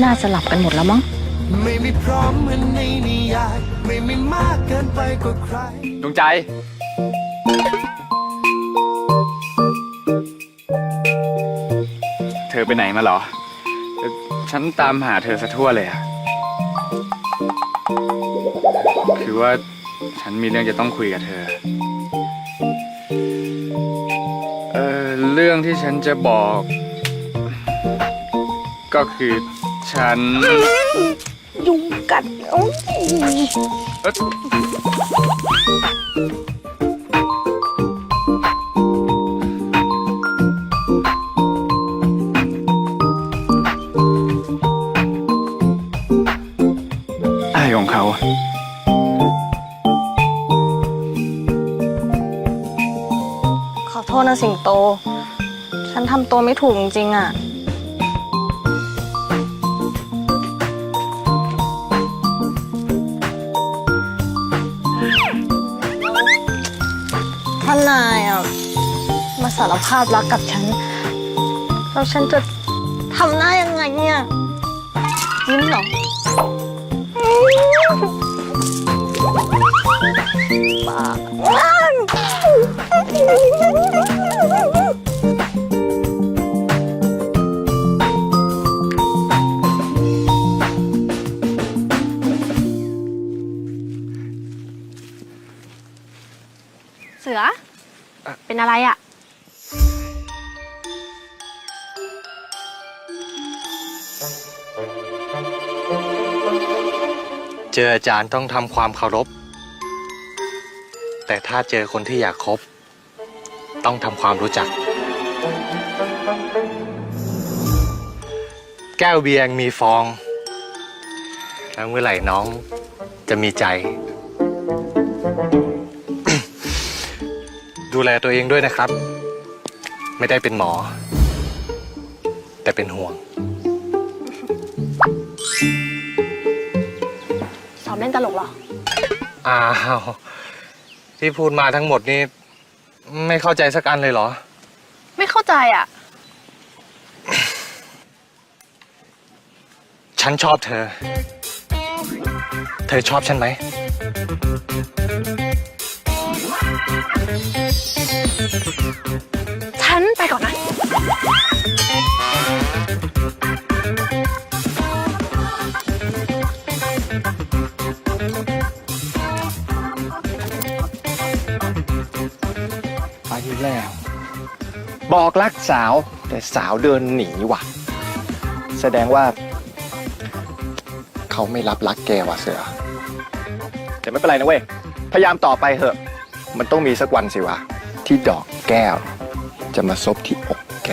น่าจะหลับกันหมดแล้วมั้ง ไม่มีพร้อมเหมือนในนิยายไม่มีมากเกินไปกว่าใคร ดวงใจ เธอไปไหนมาเหรอเอ่อฉันตามหาเธอสะทั่วเลยอะคือว่าฉันมีเรื่องจะต้องคุยกับเธอ เออเรื่องที่ฉันจะบอก ก็คือ ฉันยุงกัดโอ้ยเอ้ยอะไรของเขาขอโทษนะสิงโต ฉันทำตัวไม่ถูกจริงๆอะ นายอะมาสารภาพรักกับฉัน แล้วฉันจะทำหน้ายังไงเนี่ยยิ้มเหรอปากเสือ เป็นอะไรอะ เจออาจารย์ต้องทำความเคารพ แต่ถ้าเจอคนที่อยากคบ ต้องทำความรู้จัก แก้วเบียร์ยังมีฟอง แล้วเมื่อไหร่น้องจะมีใจ ดูแลตัวเองด้วยนะครับ ไม่ได้เป็นหมอ แต่เป็นห่วง สอบเล่นตลกเหรอ อ้าว ที่พูดมาทั้งหมดนี่ ไม่เข้าใจสักอันเลยเหรอ ไม่เข้าใจอะ ฉันชอบเธอ เธอชอบฉันไหม บอกรักสาว แต่สาวเดินหนีว่ะ แสดงว่า เขาไม่รับรักแกว่ะเสือ แต่ไม่เป็นไรนะเว้ย พยายามต่อไปเถอะ มันต้องมีสักวันสิวะ ที่ดอกแก้ว จะมาซบที่อกแก